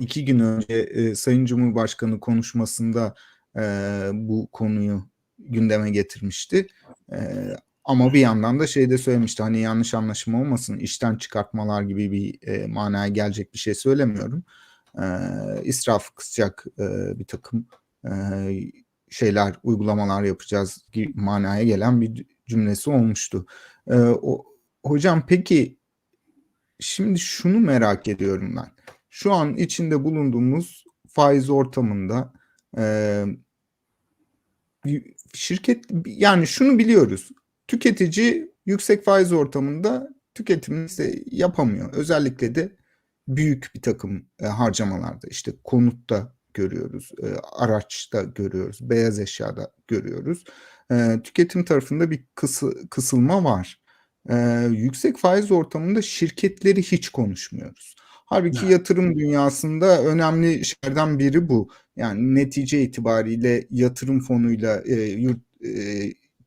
iki gün önce e, Sayın Cumhurbaşkanı konuşmasında e, bu konuyu gündeme getirmişti. E, ama bir yandan da şey de söylemişti hani yanlış anlaşılma olmasın işten çıkartmalar gibi bir e, manaya gelecek bir şey söylemiyorum. E, israf kısacak e, bir takım e, şeyler uygulamalar yapacağız gibi manaya gelen bir cümlesi olmuştu. E, o, hocam peki şimdi şunu merak ediyorum ben. Şu an içinde bulunduğumuz faiz ortamında e, şirket yani şunu biliyoruz. Tüketici yüksek faiz ortamında tüketimini yapamıyor. Özellikle de büyük bir takım e, harcamalarda işte konutta görüyoruz, e, araçta görüyoruz, beyaz eşyada görüyoruz. E, tüketim tarafında bir kısı, kısılma var. E, yüksek faiz ortamında şirketleri hiç konuşmuyoruz. Halbuki Evet. yatırım dünyasında önemli şeylerden biri bu. Yani netice itibariyle yatırım fonuyla e, yurt e,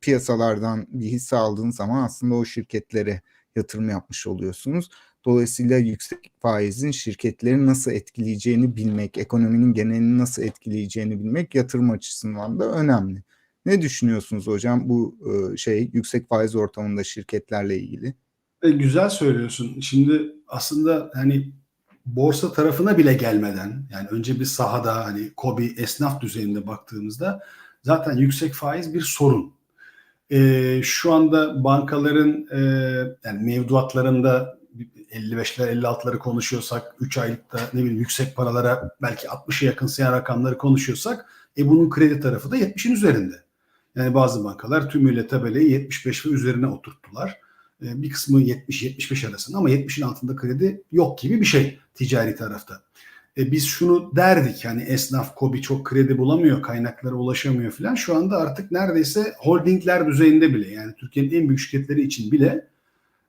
piyasalardan bir hisse aldığın zaman aslında o şirketlere yatırım yapmış oluyorsunuz. Dolayısıyla yüksek faizin şirketleri nasıl etkileyeceğini bilmek, ekonominin genelini nasıl etkileyeceğini bilmek yatırım açısından da önemli. Ne düşünüyorsunuz hocam bu e, şey yüksek faiz ortamında şirketlerle ilgili? E, güzel söylüyorsun. Şimdi aslında hani borsa tarafına bile gelmeden yani önce bir sahada hani KOBİ esnaf düzeyinde baktığımızda zaten yüksek faiz bir sorun. E, şu anda bankaların e, yani mevduatlarında 55'ler 56'ları konuşuyorsak 3 aylıkta ne bileyim yüksek paralara belki 60'a yakınsayan rakamları konuşuyorsak e bunun kredi tarafı da 70'in üzerinde. Yani bazı bankalar tümüyle tabelayı 75 ve üzerine oturttular. E, bir kısmı 70-75 arasında ama 70'in altında kredi yok gibi bir şey ticari tarafta. E, biz şunu derdik hani esnaf kobi çok kredi bulamıyor, kaynaklara ulaşamıyor falan. Şu anda artık neredeyse holdingler düzeyinde bile yani Türkiye'nin en büyük şirketleri için bile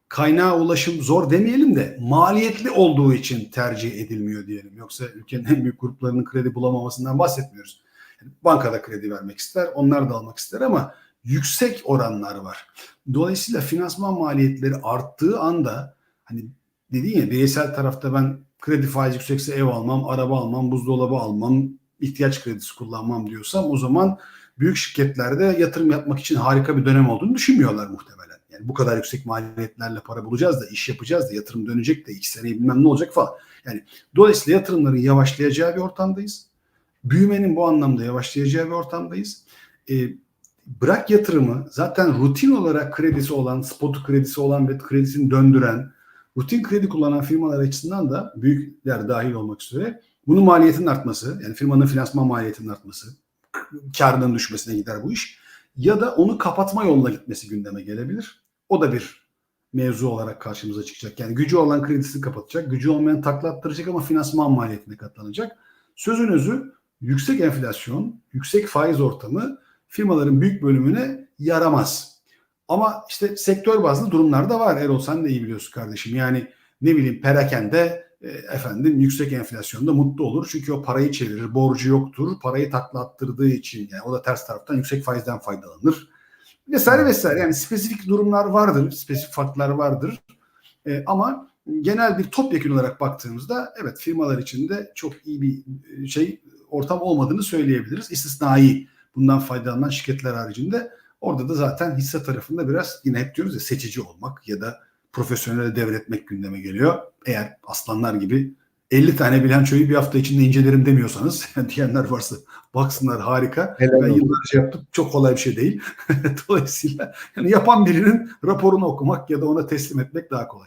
kaynağa ulaşım zor demeyelim de maliyetli olduğu için tercih edilmiyor diyelim. Yoksa ülkenin en büyük gruplarının kredi bulamamasından bahsetmiyoruz. Yani bankada kredi vermek ister, onlar da almak ister ama yüksek oranlar var. Dolayısıyla finansman maliyetleri arttığı anda hani dediğin ya bireysel tarafta ben kredi faiz yüksekse ev almam, araba almam, buzdolabı almam, ihtiyaç kredisi kullanmam diyorsam o zaman büyük şirketlerde yatırım yapmak için harika bir dönem olduğunu düşünmüyorlar muhtemelen. Yani bu kadar yüksek maliyetlerle para bulacağız da iş yapacağız da yatırım dönecek de iki seneyi bilmem ne olacak falan. Yani dolayısıyla yatırımların yavaşlayacağı bir ortamdayız. Büyümenin bu anlamda yavaşlayacağı bir ortamdayız. E, bırak yatırımı zaten rutin olarak kredisi olan, spotu kredisi olan ve kredisini döndüren, rutin kredi kullanan firmalar açısından da büyükler dahil olmak üzere bunun maliyetinin artması, yani firmanın finansman maliyetinin artması, karının düşmesine gider bu iş. Ya da onu kapatma yoluna gitmesi gündeme gelebilir. O da bir mevzu olarak karşımıza çıkacak. Yani gücü olan kredisini kapatacak, gücü olmayan taklattıracak ama finansman maliyetine katlanacak. Sözün özü yüksek enflasyon, yüksek faiz ortamı firmaların büyük bölümüne yaramaz. Ama işte sektör bazlı durumlar da var. Erol sen de iyi biliyorsun kardeşim. Yani ne bileyim perakende e, efendim yüksek enflasyonda mutlu olur. Çünkü o parayı çevirir, borcu yoktur. Parayı takla attırdığı için yani o da ters taraftan yüksek faizden faydalanır. Vesaire vesaire yani spesifik durumlar vardır, spesifik farklar vardır. E, ama genel bir topyekun olarak baktığımızda evet firmalar için de çok iyi bir şey ortam olmadığını söyleyebiliriz. İstisnai bundan faydalanan şirketler haricinde orada da zaten hisse tarafında biraz yine hep diyoruz ya seçici olmak ya da profesyonele devretmek gündeme geliyor. Eğer aslanlar gibi 50 tane bilançoyu bir hafta içinde incelerim demiyorsanız diyenler varsa baksınlar harika. Helal ben yıllarca yaptım. Çok kolay bir şey değil. Dolayısıyla yani yapan birinin raporunu okumak ya da ona teslim etmek daha kolay.